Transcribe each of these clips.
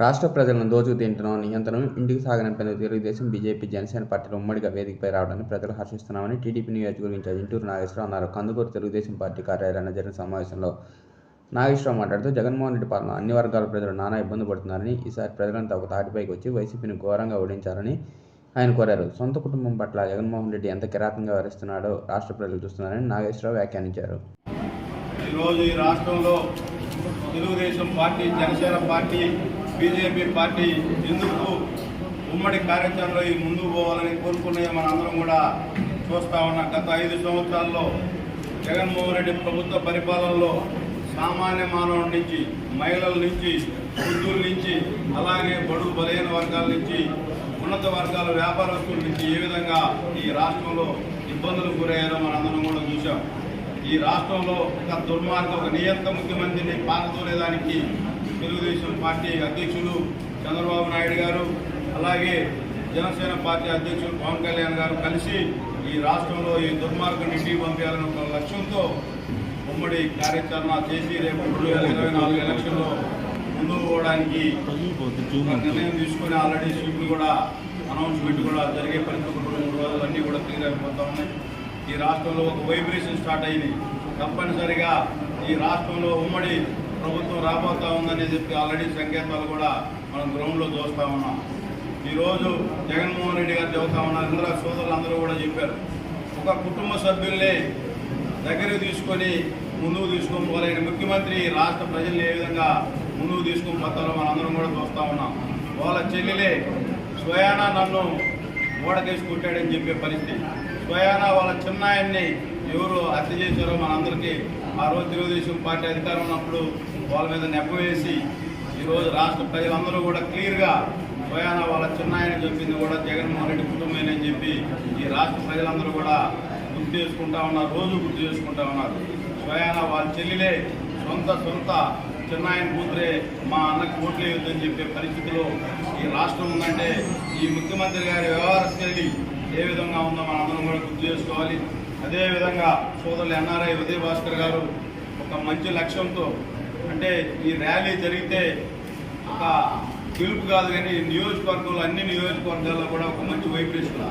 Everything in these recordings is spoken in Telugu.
రాష్ట్ర ప్రజలను దోచుకు తింటున్నాం నియంత్రణను ఇంటికి సాగనంపేందుకు తెలుగుదేశం బీజేపీ జనసేన పార్టీలు ఉమ్మడిగా వేదికపై రావడాన్ని ప్రజలు హర్షిస్తున్నామని టీడీపీ నియోజకవర్గ ఇన్ఛార్జ్ ఇంటూరు నాగేశ్వరరావు అన్నారు. కందుకూరు తెలుగుదేశం పార్టీ కార్యాలయంలో జరిగిన సమావేశంలో నాగేశ్వరరావు మాట్లాడుతూ జగన్మోహన్ రెడ్డి పాలన అన్ని వర్గాల ప్రజలు నానా ఇబ్బంది పడుతున్నారని ఈసారి ప్రజలంతా ఒక తాటిపైకి వచ్చి వైసీపీని ఘోరంగా ఓడించారని ఆయన కోరారు. సొంత కుటుంబం పట్ల జగన్మోహన్ రెడ్డి ఎంత కిరాతంగా వ్యవహరిస్తున్నాడో రాష్ట్ర ప్రజలు చూస్తున్నారని నాగేశ్వరరావు వ్యాఖ్యానించారు. ఈరోజు ఈ రాష్ట్రంలో Telugu Desam party Janasena party BJP party ఎందుకు ఉమ్మడి కార్యాచరణలో ఈ ముందుకు పోవాలని కోరుకునే మనందరం కూడా చూస్తా ఉన్నాం. గత ఐదు సంవత్సరాల్లో జగన్మోహన్ రెడ్డి ప్రభుత్వ పరిపాలనలో సామాన్య మానవుడి నుంచి మహిళల నుంచి వృద్ధుల నుంచి అలాగే బడుగు బలహీన వర్గాల నుంచి ఉన్నత వర్గాల వ్యాపారస్తుల నుంచి ఏ విధంగా ఈ రాష్ట్రంలో ఇబ్బందులు గురయ్యారో మనందరం కూడా చూసాం ఈ రాష్ట్రంలో ఒక దుర్మార్గం ఒక నియంత ముఖ్యమంత్రిని పారదోలేదానికి తెలుగుదేశం పార్టీ అధ్యక్షులు చంద్రబాబు నాయుడు గారు అలాగే జనసేన పార్టీ అధ్యక్షులు పవన్ కళ్యాణ్ గారు కలిసి ఈ రాష్ట్రంలో ఈ దుర్మార్గం ఇంటికి పంపించాలని ఒక లక్ష్యంతో ఉమ్మడి కార్యాచరణ చేసి రేపు రెండు వేల ఇరవై నాలుగు ఎలక్షన్లో ముందుకు పోవడానికి నిర్ణయం తీసుకొని ఆల్రెడీ స్వీప్లు కూడా అనౌన్స్మెంట్ కూడా జరిగే పరిస్థితి రెండు మూడు రోజులు అన్నీ కూడా క్లియర్ అయిపోతా ఉన్నాయి. ఈ రాష్ట్రంలో ఒక వైబ్రేషన్ స్టార్ట్ అయింది. తప్పనిసరిగా ఈ రాష్ట్రంలో ఉమ్మడి ప్రభుత్వం రాబోతా ఉందని చెప్పి ఆల్రెడీ సంకేతాలు కూడా మనం గ్రౌండ్లో చూస్తూ ఉన్నాం. ఈరోజు జగన్మోహన్ రెడ్డి గారు చెబుతా ఉన్నారు. ఇంద్ర సోదరులు అందరూ కూడా చెప్పారు. ఒక కుటుంబ సభ్యుల్ని దగ్గర తీసుకొని ముందుకు తీసుకొని పోలేని ముఖ్యమంత్రి రాష్ట్ర ప్రజల్ని ఏ విధంగా ముందుకు తీసుకొని పోతారో మనందరం కూడా చూస్తూ ఉన్నాం. వాళ్ళ చెల్లెలే స్వయానా నన్ను ఓడకేసి కొట్టాడని చెప్పే పరిస్థితి. స్వయానా వాళ్ళ చిన్నాయన్ని ఎవరు హత్య చేశారో మనందరికీ ఆ రోజు తెలుగుదేశం పార్టీ అధికారం ఉన్నప్పుడు వాళ్ళ మీద నెప్ప వేసి ఈరోజు రాష్ట్ర ప్రజలందరూ కూడా క్లియర్గా స్వయానా వాళ్ళ చిన్నాయని చెప్పింది కూడా జగన్మోహన్ రెడ్డి కుటుంబమేనని చెప్పి ఈ రాష్ట్ర ప్రజలందరూ కూడా గుర్తు చేసుకుంటా ఉన్నారు రోజు గుర్తు చేసుకుంటా ఉన్నారు. స్వయానా వాళ్ళ చెల్లెలే సొంత సొంత చిన్నాయన కూతురే మా అన్నకు ఓట్లు వేయొద్దని చెప్పే పరిస్థితిలో ఈ రాష్ట్రం ఉందంటే ఈ ముఖ్యమంత్రి గారి వ్యవహార శైలి ఏ విధంగా ఉందో మనం అందరం కూడా గుర్తు చేసుకోవాలి. అదేవిధంగా సోదరులు ఎన్ఆర్ఐ ఉదయ్ భాస్కర్ గారు ఒక మంచి లక్ష్యంతో అంటే ఈ ర్యాలీ జరిగితే ఒక పిలుపు కాదు కానీ నియోజకవర్గంలో అన్ని నియోజకవర్గాల్లో కూడా ఒక మంచి వైబ్రేషన్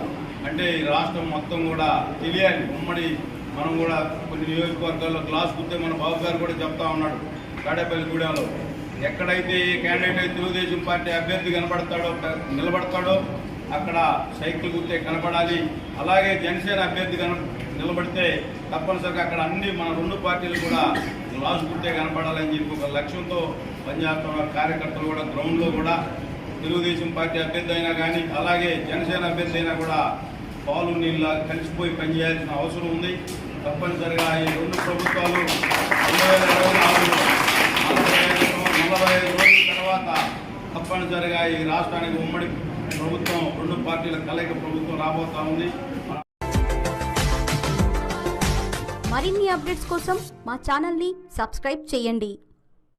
అంటే ఈ రాష్ట్రం మొత్తం కూడా తెలియాలి. ఉమ్మడి మనం కూడా కొన్ని నియోజకవర్గాల్లో క్లాస్ కుత్తే మన బాబు గారు కూడా చెప్తా ఉన్నాడు తాడేపల్లిగూడెంలో ఎక్కడైతే ఏ క్యాండిడేట్ తెలుగుదేశం పార్టీ అభ్యర్థి కనబడతాడో నిలబడతాడో అక్కడ సైకిల్ గుర్తే కనపడాలి. అలాగే జనసేన అభ్యర్థి నిలబడితే తప్పనిసరిగా అక్కడ అన్ని మన రెండు పార్టీలు కూడా లాస్ గుర్తే కనపడాలని చెప్పి ఒక లక్ష్యంతో పనిచేస్తున్న కార్యకర్తలు కూడా గ్రౌండ్లో కూడా తెలుగుదేశం పార్టీ అభ్యర్థి అయినా కానీ అలాగే జనసేన అభ్యర్థి అయినా కూడా పాలు నీళ్ళ కలిసిపోయి పనిచేయాల్సిన అవసరం ఉంది. తప్పనిసరిగా ఈ రెండు ప్రభుత్వాలు నలభై నలభై ఐదు రోజుల తర్వాత తప్పనిసరిగా ఈ రాష్ట్రానికి ఉమ్మడి ప్రభుత్వం రెండు పార్టీల కలయిక ప్రభుత్వం రాబోతా ఉంది. మరిన్ని అప్డేట్స్ కోసం మా ఛానల్ని సబ్స్క్రైబ్ చేయండి.